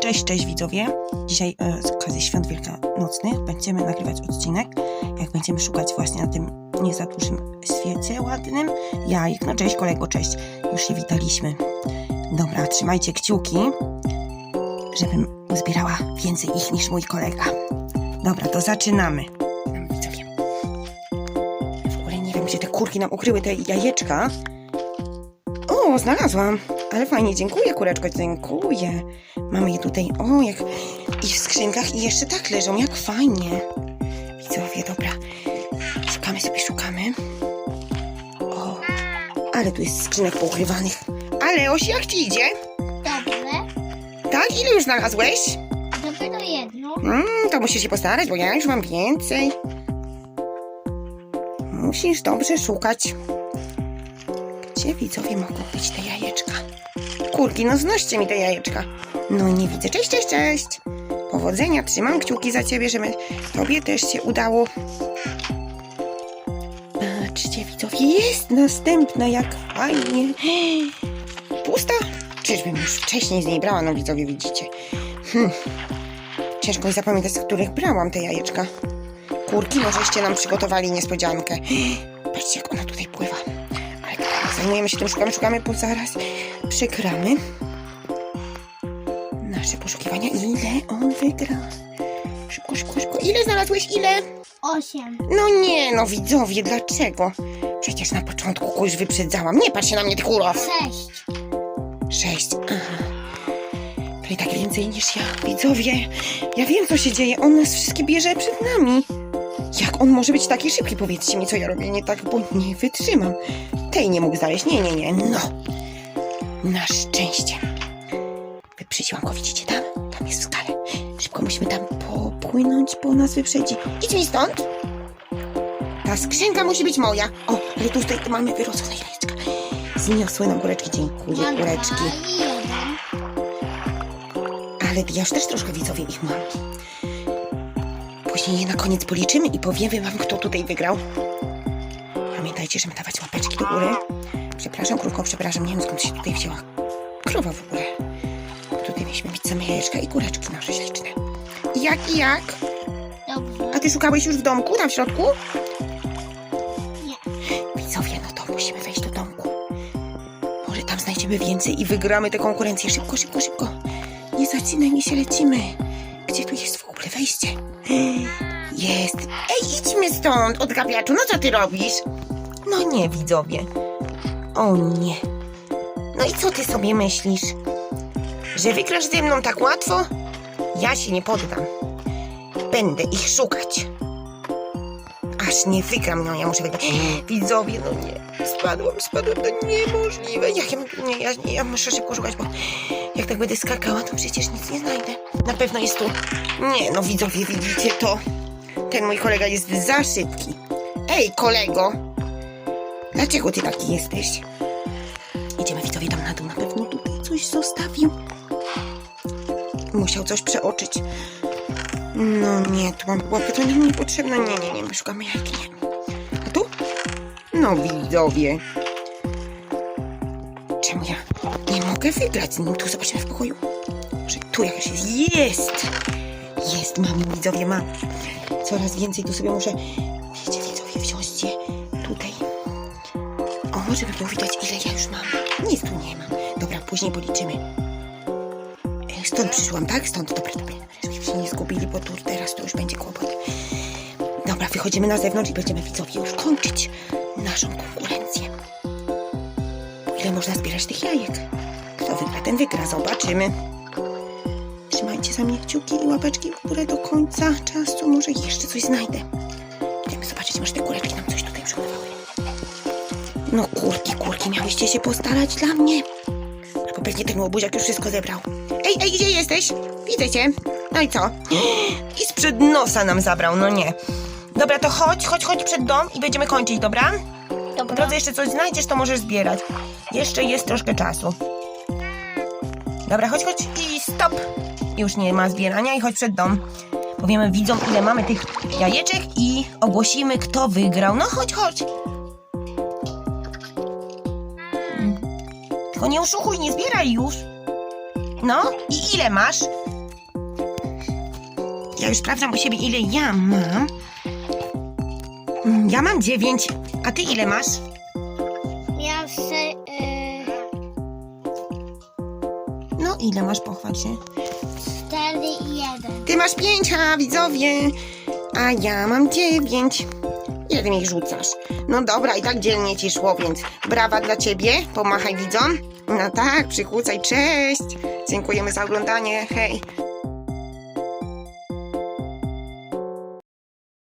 Cześć, cześć widzowie. Dzisiaj e, z okazji świąt wielkanocnych będziemy nagrywać odcinek, jak będziemy szukać właśnie na tym nie za dużym świecie ładnym jajek. No cześć kolego, cześć. Już się witaliśmy. Dobra, trzymajcie kciuki, żebym uzbierała więcej ich niż mój kolega. Dobra, to zaczynamy. Widzowie. W ogóle nie wiem, gdzie te kurki nam ukryły te jajeczka. O, znalazłam. Ale fajnie, dziękuję kureczko, dziękuję. Mamy je tutaj, o, jak i w skrzynkach i jeszcze tak leżą, jak fajnie. Widzowie, dobra. Szukamy sobie, szukamy. O, ale tu jest skrzynek poukrywanych. Ale Osi, jak ci idzie? Dobrze. Tak? Ile już znalazłeś? Dopiero jedno. Mm, to musisz się postarać, bo ja już mam więcej. Musisz dobrze szukać. Gdzie widzowie mogą być te jajeczka? Kurki, no znoście mi te jajeczka. No nie widzę. Cześć, cześć, cześć. Powodzenia, trzymam kciuki za ciebie, żeby tobie też się udało. Patrzcie, widzowie, jest następna, jak fajnie. Pusta? Czyżbym już wcześniej z niej brała, no widzowie, widzicie. Hm. Ciężko jest zapamiętać, z których brałam te jajeczka. Kurki możeście nam przygotowali niespodziankę. Patrzcie, jak ona tutaj pływa. Zajmujemy się tym, szukamy, szukamy, bo zaraz przegramy nasze poszukiwania. Ile on wygra? Szybko, szybko, szybko. Ile znalazłeś? Ile? Osiem. No nie, no widzowie, dlaczego? Przecież na początku kogoś wyprzedzałam. Nie patrz się na mnie, ty. Sześć. Sześć. Aha. To i tak więcej niż ja. Widzowie, ja wiem, co się dzieje. On nas wszystkie bierze przed nami. Jak on może być taki szybki? Powiedzcie mi, co ja robię nie tak, bo nie wytrzymam. Tej nie mógł znaleźć. Nie, nie, nie. No. Na szczęście. Wyprzedziłam go, widzicie tam? Tam jest w skale. Szybko musimy tam popłynąć, bo nas wyprzedzi. Idź mi stąd. Ta skrzynka musi być moja. O, ale tu tutaj mamy wyrosłe jajeczka. Zniosły nam kureczki. Dziękuję, Mam kureczki. dwa i jeden. Ale ja już też troszkę widzowie ich mam. Później je na koniec policzymy i powiemy wam, kto tutaj wygrał. Pamiętajcie, żeby dawać łapeczki do góry. Przepraszam, krówko, przepraszam, nie wiem skąd się tutaj wzięła krowa w ogóle. Tutaj mieliśmy mieć same jajeczka i kureczki nasze śliczne. Jak i jak? Dobrze. A ty szukałeś już w domku, tam w środku? Nie. Widzowie, no to musimy wejść do domku. Może tam znajdziemy więcej i wygramy tę konkurencję. Szybko, szybko, szybko. Nie zacinaj mi się, lecimy. Gdzie tu jest w ogóle wejście? Jest. Ej, idźmy stąd, odgapiaczu. No co ty robisz? No nie, widzowie. O nie. No i co ty sobie myślisz? Że wygrasz ze mną tak łatwo? Ja się nie poddam. Będę ich szukać. Aż nie wygram, no ja muszę wygrać. Widzowie, no nie. Spadłam, spadłam, to niemożliwe. Jak ja, nie, ja, nie, ja muszę szybko szukać, bo jak tak będę skakała, to przecież nic nie znajdę. Na pewno jest tu. Nie, no widzowie, widzicie to? Ten mój kolega jest za szybki. Ej, kolego! Dlaczego ty taki jesteś? Idziemy widzowie tam na dół, na pewno tutaj coś zostawił. Musiał coś przeoczyć. No nie, tu mam łapy, to nam niepotrzebne. Nie, nie, nie, my szukamy jajki, nie. A tu? No widzowie. Czemu ja nie mogę wygrać z nim? Tu zobaczymy w pokoju. Może tu jakaś jest. Jest! Jest, mam widzowie, mam. Coraz więcej tu sobie muszę, O, żeby było widać ile ja już mam. Nic tu nie mam. Dobra, później policzymy. E, Stąd przyszłam, tak? Stąd, dobra, dobra. Żebyśmy się nie zgubili, bo tu teraz to już będzie kłopot. Dobra, wychodzimy na zewnątrz i będziemy widzowie już kończyć naszą konkurencję. Ile można zbierać tych jajek? Kto wygra, ten wygra. Zobaczymy. Trzymajcie za mnie kciuki i łapeczki w górę do końca czasu. Może jeszcze coś znajdę. Idziemy zobaczyć, może te kureczki No kurki, kurki, miałyście się postarać dla mnie. Albo pewnie ten łobuziak już wszystko zebrał. Ej, ej, gdzie jesteś? Widzę cię. No i co? I sprzed nosa nam zabrał, no nie. Dobra, to chodź, chodź, chodź przed dom i będziemy kończyć, dobra? Po Dobra. drodze jeszcze coś znajdziesz, to możesz zbierać. Jeszcze jest troszkę czasu. Dobra, chodź, chodź i stop. Już nie ma zbierania i chodź przed dom. Powiemy widzom, ile mamy tych jajeczek i ogłosimy, kto wygrał. No chodź, chodź. Tylko nie oszukuj, nie zbieraj już. No i ile masz? Ja już sprawdzam u siebie, ile ja mam. Ja mam dziewięć. A ty ile masz? Ja se, y, No ile masz, pochwal się. cztery i jeden. Ty masz pięć, a widzowie. A ja mam dziewięć. Ile ty mi ich rzucasz? No dobra, i tak dzielnie ci szło, więc brawa dla ciebie. Pomachaj widzom. No tak, przychódzaj, cześć. Dziękujemy za oglądanie. Hej.